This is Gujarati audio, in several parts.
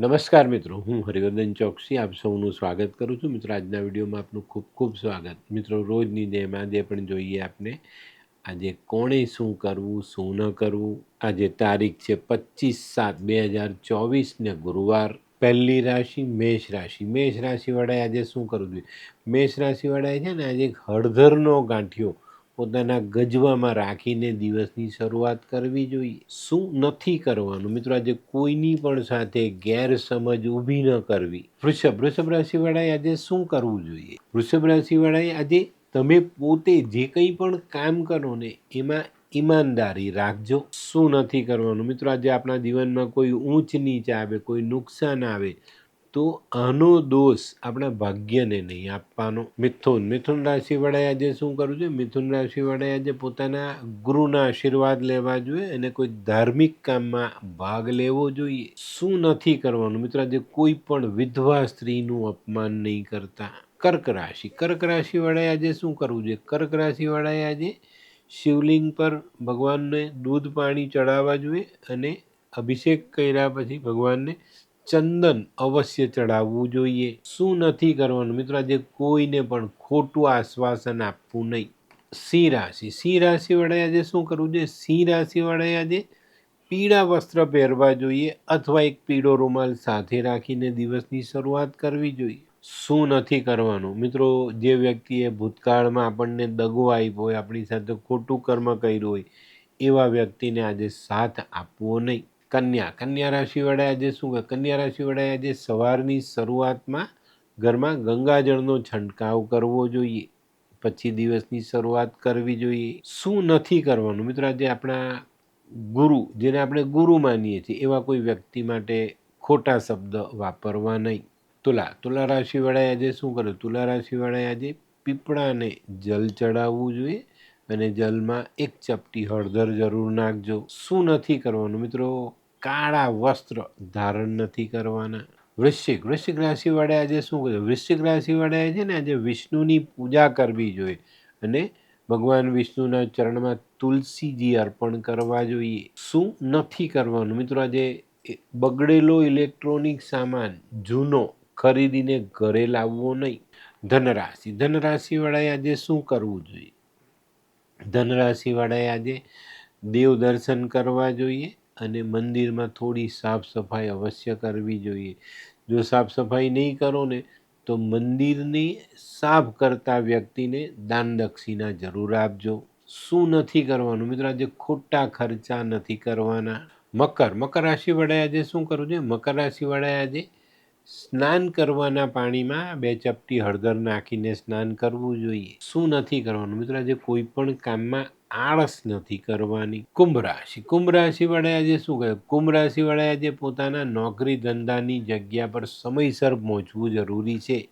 નમસ્કાર મિત્રો, હું હરિવર્ધન ચોકસી, આપ સૌનું સ્વાગત કરું છું. મિત્રો, આજના વિડીયોમાં આપનું ખૂબ ખૂબ સ્વાગત. મિત્રો, રોજની જેમ આજે પણ જોઈએ આપને, આજે કોણે શું કરવું, શું ન કરવું? આજે તારીખ છે પચીસ સાત બે હજાર ચોવીસને ગુરુવાર. પહેલી રાશિ મેષ રાશિ. મેષ રાશિવાળાએ આજે શું કરવું જોઈએ? મેષ રાશિવાળાએ છે ને આજે હળધરનો ગાંઠિયો પોતાના ગજવામાં રાખીને દિવસની શરૂઆત કરવી જોઈએ. શું નથી કરવાનું? મિત્રો, આજે કોઈની પણ સાથે ગેરસમજ ઊભી ન કરવી. વૃષભ વૃષભ રાશિવાળાએ આજે શું કરવું જોઈએ? વૃષભ રાશિવાળાએ આજે તમે પોતે જે કંઈ પણ કામ કરો ને એમાં ઈમાનદારી રાખજો. શું નથી કરવાનું? મિત્રો, આજે આપણા જીવનમાં કોઈ ઊંચ નીચ આવે, કોઈ નુકસાન આવે તો આનો દોષ આપણા ભાગ્યને નહીં આપવાનો. મિથુન મિથુન રાશિવાળાએ આજે શું કરવું જોઈએ? મિથુન રાશિવાળાએ આજે પોતાના ગુરુના આશીર્વાદ લેવા જોઈએ. અને કોઈ ધાર્મિક કામમાં ભાગ લેવો જોઈએ. શું નથી કરવાનું? મિત્રો, આજે કોઈ પણ વિધવા સ્ત્રીનું અપમાન નહીં કરતા. કર્ક રાશિ. કર્ક રાશિવાળાએ આજે શું કરવું જોઈએ? કર્ક રાશિવાળાએ આજે શિવલિંગ પર ભગવાનને દૂધ પાણી ચડાવવા જોઈએ અને અભિષેક કર્યા પછી ભગવાનને ચંદન અવશ્ય ચડાવવું જોઈએ. શું નથી કરવાનું? મિત્રો, આજે કોઈને પણ ખોટું આશ્વાસન આપવું નહીં. સિંહ રાશિ. સિંહ રાશિવાળાએ આજે શું કરવું જોઈએ? સિંહ રાશિવાળાએ આજે પીળા વસ્ત્ર પહેરવા જોઈએ અથવા એક પીળો રૂમાલ સાથે રાખીને દિવસની શરૂઆત કરવી જોઈએ. શું નથી કરવાનું? મિત્રો, જે વ્યક્તિએ ભૂતકાળમાં આપણને દગો આપ્યો હોય, આપણી સાથે ખોટું કર્મ કર્યું હોય, એવા વ્યક્તિને આજે સાથ આપવો નહીં. કન્યા. કન્યા રાશિવાળા આજે શું કરે કન્યા રાશિવાળા આજે સવારની શરૂઆતમાં ઘરમાં ગંગાજળનો છંટકાવ કરવો જોઈએ. પછી દિવસની શરૂઆત કરવી જોઈએ. શું નથી કરવાનું? મિત્રો, આજે આપણા ગુરુ, જેને આપણે ગુરુ માનીએ છીએ, એવા કોઈ વ્યક્તિ માટે ખોટા શબ્દ વાપરવા નહીં. તુલા તુલા રાશિવાળાએ આજે શું કર્યું? તુલા રાશિવાળાએ આજે પીપળાને જલ ચડાવવું જોઈએ અને જલમાં એક ચપટી હળદર જરૂર નાખજો. શું નથી કરવાનું? મિત્રો કાળા વસ્ત્ર ધારણ નથી કરવાના. વૃશ્ચિક વૃશ્ચિક રાશિવાળે આજે શું કર્યું વૃશ્ચિક રાશિવાળાએ છે ને આજે વિષ્ણુની પૂજા કરવી જોઈએ અને ભગવાન વિષ્ણુના ચરણમાં તુલસીજી અર્પણ કરવા જોઈએ. શું નથી કરવાનું? મિત્રો, આજે બગડેલો ઇલેક્ટ્રોનિક સામાન જૂનો ખરીદીને ઘરે લાવવો નહીં. ધનરાશિ, ધનરાશિવાળાએ આજે શું કરવું જોઈએ? ધનરાશિવાળાએ આજે દેવ દર્શન કરવા જોઈએ. અને મંદિરમાં થોડી સાફ સફાઈ અવશ્ય કરવી જોઈએ. જો સાફ સફાઈ નહીં કરો ને, તો મંદિરની સાફ કરતા વ્યક્તિને દાન દક્ષિણા જરૂર આપજો. શું નથી કરવાનું? મિત્રો, આજે ખોટા ખર્ચા નથી કરવાના. મકર મકર રાશિવાળાએ આજે શું કરવું જોઈએ મકર રાશિવાળાએ આજે સ્નાન કરવાના પાણીમાં બે ચપટી હળદર નાખીને સ્નાન કરવું જોઈએ. શું નથી કરવાનું? મિત્રો, આજે કોઈ પણ કામમાં આળસ નથી કરવાની કુંભ રાશિ કુંભ રાશિવાળાએ આજે શું કહે? કુંભ રાશિવાળાએ આજે પોતાના નોકરી ધંધાની જગ્યા પર સમયસર પહોંચવું જરૂરી છે.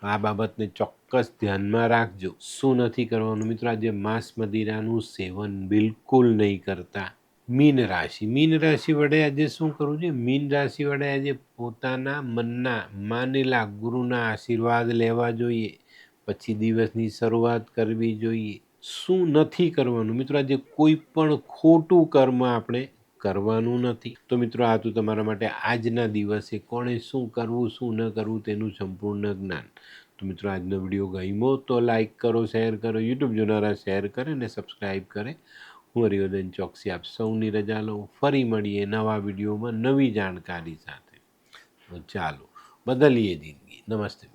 તો આ બાબતને ચોક્કસ ધ્યાનમાં રાખજો. શું નથી કરવાનું? મિત્રો, આજે માંસ મદિરાનું સેવન બિલકુલ નહીં કરતા. મીન રાશિ. મીન રાશિ વડે આજે શું કરવું છે મીન રાશિ વડે આજે પોતાના મનના, માનેલા ગુરુના આશીર્વાદ લેવા જોઈએ. પછી દિવસની શરૂઆત કરવી જોઈએ. શું નથી કરવાનું? મિત્રો, આજે કોઈ પણ ખોટું કર્મ આપણે કરવાનું નથી. તો મિત્રો, આ તો તમારા માટે આજના દિવસે કોણે શું કરવું, શું ન કરવું તેનું સંપૂર્ણ જ્ઞાન. તો મિત્રો, આજનો વીડિયો ગમ્યો તો લાઇક કરો, શેર કરો, યુટ્યુબ જોનારા શેર કરે અને સબસ્ક્રાઈબ કરે. હું હરિવર્ધન ચોકસી આપ સૌની રજા લઉં. ફરી મળીએ નવા વિડીયોમાં નવી જાણકારી સાથે. ચાલો, બદલીએ જિંદગી. નમસ્તે.